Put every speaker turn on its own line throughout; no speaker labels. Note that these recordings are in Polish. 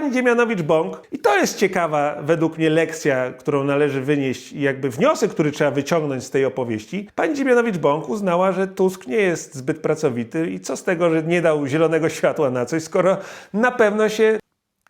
pani Dziemianowicz-Bąk, i to jest ciekawa według mnie lekcja, którą należy wynieść i jakby wniosek, który trzeba wyciągnąć z tej opowieści. Pani Dziemianowicz-Bąk uznała, że Tusk nie jest zbyt pracowity i co z tego, że nie dał zielonego światła na coś, skoro na pewno się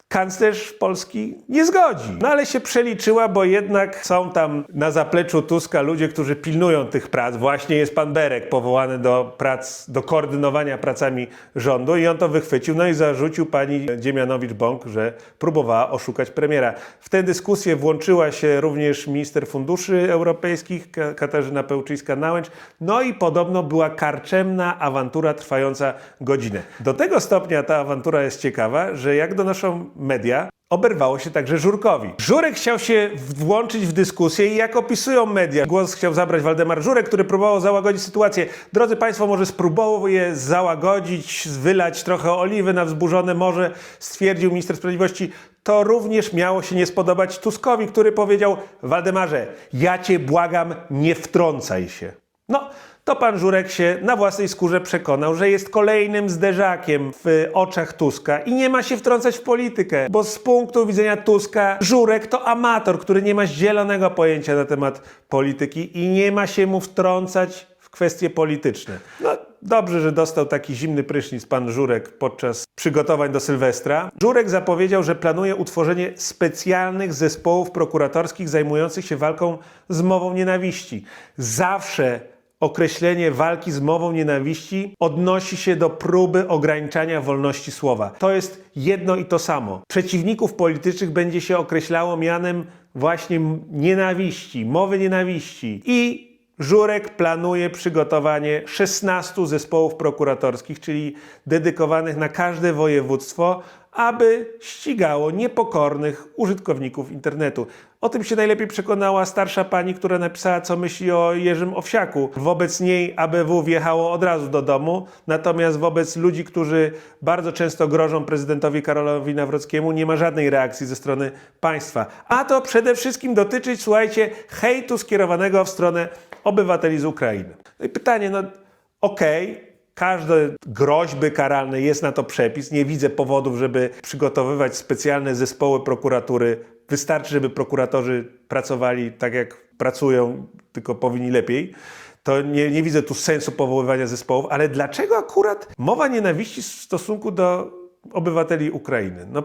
kanclerz Polski nie zgodzi. No ale się przeliczyła, bo jednak są tam na zapleczu Tuska ludzie, którzy pilnują tych prac. Właśnie jest pan Berek powołany do prac, do koordynowania pracami rządu i on to wychwycił, no i zarzucił pani Dziemianowicz-Bąk, że próbowała oszukać premiera. W tę dyskusję włączyła się również minister funduszy europejskich Ka- Katarzyna Pełczyńska-Nałęcz, no i podobno była karczemna awantura trwająca godzinę. Do tego stopnia ta awantura jest ciekawa, że jak donoszą media, oberwało się także Żurkowi. Żurek chciał się włączyć w dyskusję i jak opisują media, głos chciał zabrać Waldemar Żurek, który próbował załagodzić sytuację. Drodzy Państwo, może spróbuję załagodzić, wylać trochę oliwy na wzburzone morze, stwierdził minister sprawiedliwości. To również miało się nie spodobać Tuskowi, który powiedział: Waldemarze, ja cię błagam, nie wtrącaj się. No, to pan Żurek się na własnej skórze przekonał, że jest kolejnym zderzakiem w oczach Tuska i nie ma się wtrącać w politykę, bo z punktu widzenia Tuska Żurek to amator, który nie ma zielonego pojęcia na temat polityki i nie ma się mu wtrącać w kwestie polityczne. No, dobrze, że dostał taki zimny prysznic pan Żurek podczas przygotowań do Sylwestra. Żurek zapowiedział, że planuje utworzenie specjalnych zespołów prokuratorskich zajmujących się walką z mową nienawiści. Zawsze określenie walki z mową nienawiści odnosi się do próby ograniczania wolności słowa. To jest jedno i to samo. Przeciwników politycznych będzie się określało mianem właśnie nienawiści, mowy nienawiści. I Żurek planuje przygotowanie 16 zespołów prokuratorskich, czyli dedykowanych na każde województwo, aby ścigało niepokornych użytkowników internetu. O tym się najlepiej przekonała starsza pani, która napisała, co myśli o Jerzym Owsiaku. Wobec niej ABW wjechało od razu do domu, natomiast wobec ludzi, którzy bardzo często grożą prezydentowi Karolowi Nawrockiemu, nie ma żadnej reakcji ze strony państwa. A to przede wszystkim dotyczyć, słuchajcie, hejtu skierowanego w stronę obywateli z Ukrainy. No i pytanie, no okej, Każde groźby karalne jest na to przepis. Nie widzę powodów, żeby przygotowywać specjalne zespoły prokuratury. Wystarczy, żeby prokuratorzy pracowali tak, jak pracują, tylko powinni lepiej. To nie, nie widzę tu sensu powoływania zespołów, ale dlaczego akurat mowa nienawiści w stosunku do obywateli Ukrainy? No,